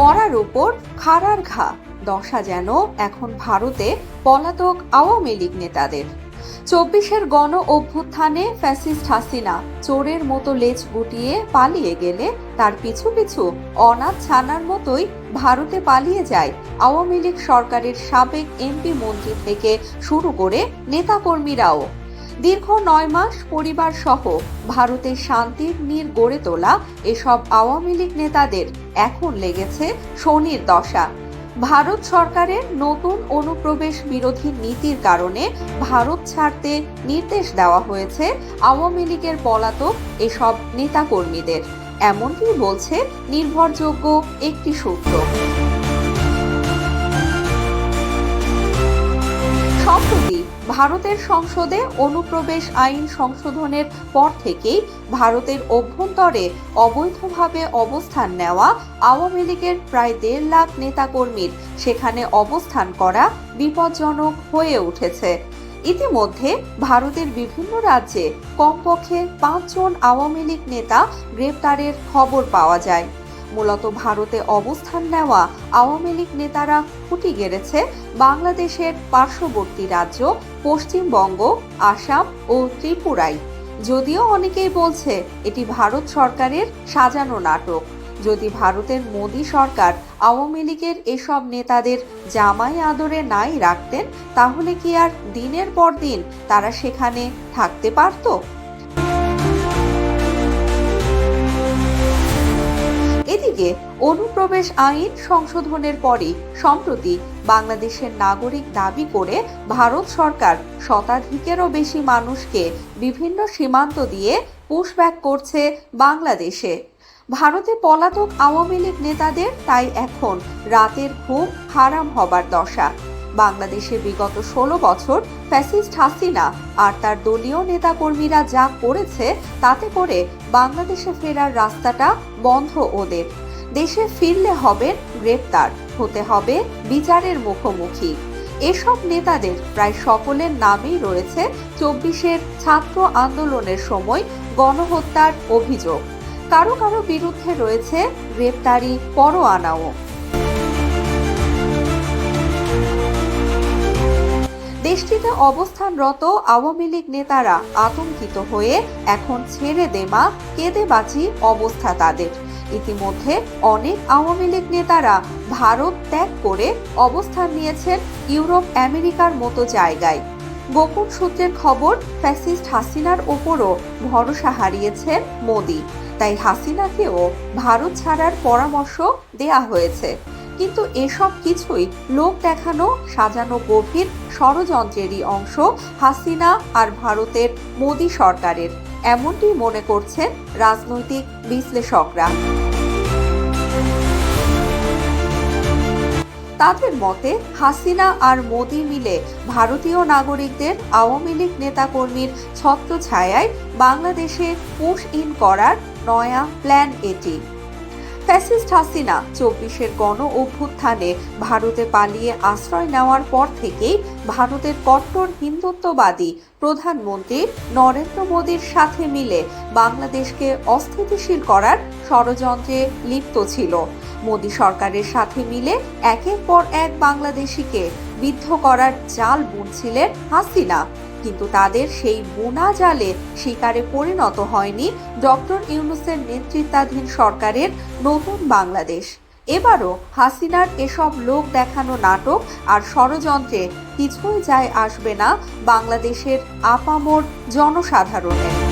মরার উপর খাড়ার ঘা। দশা যেন এখন ভারতে পলাতক আওয়ামী লীগ নেতাদের। চব্বিশের গণ অভ্যুত্থানে ফ্যাসিস্ট হাসিনা চোরের মতো লেজ গুটিয়ে পালিয়ে গেলে তার পিছু পিছু অনাথ ছানার মতোই ভারতে পালিয়ে যায় আওয়ামী লীগ সরকারের সাবেক এমপি মন্ত্রী থেকে শুরু করে নেতাকর্মীরাও। দীর্ঘ নয় মাস পরিবার সহ ভারতে শান্তির নীর গড়ে তোলা এসব আওয়ামী লীগ নেতাদের এখন লেগেছে শনির দশা। ভারত সরকারের নতুন অনুপ্রবেশ বিরোধী নীতির কারণে ভারত ছাড়তে নির্দেশ দেওয়া হয়েছে আওয়ামী লীগের পলাতক এসব নেতাকর্মীদের। এমনটি বলছে নির্ভরযোগ্য একটি সূত্র। ভারতের সংসদে অনুপ্রবেশ আইন সংশোধনের পর থেকেই ভারতের অভ্যন্তরে অবৈধভাবে অবস্থান নেওয়া আওয়ামী লীগের প্রায় দেড় লাখ নেতাকর্মীর সেখানে অবস্থান করা বিপজ্জনক হয়ে উঠেছে। ইতিমধ্যে ভারতের বিভিন্ন রাজ্যে কমপক্ষে পাঁচজন আওয়ামী লীগ নেতা গ্রেপ্তারের খবর পাওয়া যায়। মূলত ভারতে অবস্থান নেওয়া আওয়ামী লীগ নেতারা খুঁটি গেড়েছে বাংলাদেশের পার্শ্ববর্তী রাজ্য, পশ্চিমবঙ্গ, আসাম ও ত্রিপুরায়। যদিও অনেকেই বলছে এটি ভারত সরকারের সাজানো নাটক। যদি ভারতের মোদী সরকার আওয়ামী লীগের এসব নেতাদের জামাই আদরে নাই রাখতেন, তাহলে কি আর দিনের পর দিন তারা সেখানে থাকতে পারতো? এদিকে অনুপ্রবেশ আইন সংশোধনের পরই সম্প্রতি বাংলাদেশের নাগরিক দাবি করে ভারত সরকার শতাধিকেরও বেশি মানুষকে বিভিন্ন সীমান্ত দিয়ে পুশব্যাক করছে বাংলাদেশে। ভারতে পলাতক আওয়ামী লীগ নেতাদের তাই এখন রাতের ঘুম হারাম হবার দশা। বাংলাদেশে বিগত ষোলো বছর ফ্যাসিস্ট হাসিনা আর তার দলীয় নেতাকর্মীরা যা করেছে তাতে করে বাংলাদেশে ফেরার রাস্তাটা বন্ধ ওদের। দেশে ফিরলে হবে গ্রেপ্তার, হতে হবে বিচারের মুখোমুখি। এসব নেতাদের প্রায় সকলের নামেই রয়েছে চব্বিশের ছাত্র আন্দোলনের সময় গণহত্যার অভিযোগ। কারও কারও বিরুদ্ধে রয়েছে গ্রেপ্তারি পরোয়ানাও। দেশটিতে অবস্থানরত আওয়ামী লীগ নেতারা আতঙ্কিত হয়ে এখন ছেড়ে দেমা কেঁদে বাঁচি অবস্থা তাদের। ইতিমধ্যে অনেক আওয়ামী লীগ নেতারা ভারত ত্যাগ করে অবস্থান নিয়েছেন ইউরোপ আমেরিকার মতো জায়গায়। গোপন সূত্রের খবর, ফ্যাসিস্ট হাসিনার ওপরও ভরসা হারিয়েছেন মোদি। তাই হাসিনাকেও ভারত ছাড়ার পরামর্শ দেয়া হয়েছে। কিন্তু এসব কিছুই লোক দেখানো, সাজানো গভীর ষড়যন্ত্রেরই অংশ হাসিনা আর ভারতের মোদী সরকারের, এমনটি মনে করছেন রাজনৈতিক বিশ্লেষকরা। তাদের মতে, হাসিনা আর মোদি মিলে ভারতীয় নাগরিকদের আওয়ামী লীগ নেতাকর্মীর ছত্রছায়ায় বাংলাদেশে পুশ ইন করার নয়া প্ল্যান এটি। ফ্যাসিস্ট হাসিনা চব্বিশের গণ অভ্যুত্থানে ভারতে পালিয়ে আশ্রয় নেওয়ার পর থেকেই ভারতের কট্টর হিন্দুত্ববাদী প্রধানমন্ত্রী নরেন্দ্র মোদীর সাথে মিলে বাংলাদেশকে অস্থিতিশীল করার ষড়যন্ত্রে লিপ্ত ছিল। মোদী সরকারের সাথে মিলে একের পর এক বাংলাদেশিকে বিদ্ধ করার জাল বুনছিলেন হাসিনা। কিন্তু তাদের সেই বোনা জালে শিকারে পরিণত হয়নি ডক্টর ইউনুসের নেতৃত্বাধীন সরকারের নতুন বাংলাদেশ। এবারও হাসিনার এসব লোক দেখানো নাটক আর ষড়যন্ত্রে কিছুই যায় আসবে না বাংলাদেশের আপামর জনসাধারণের।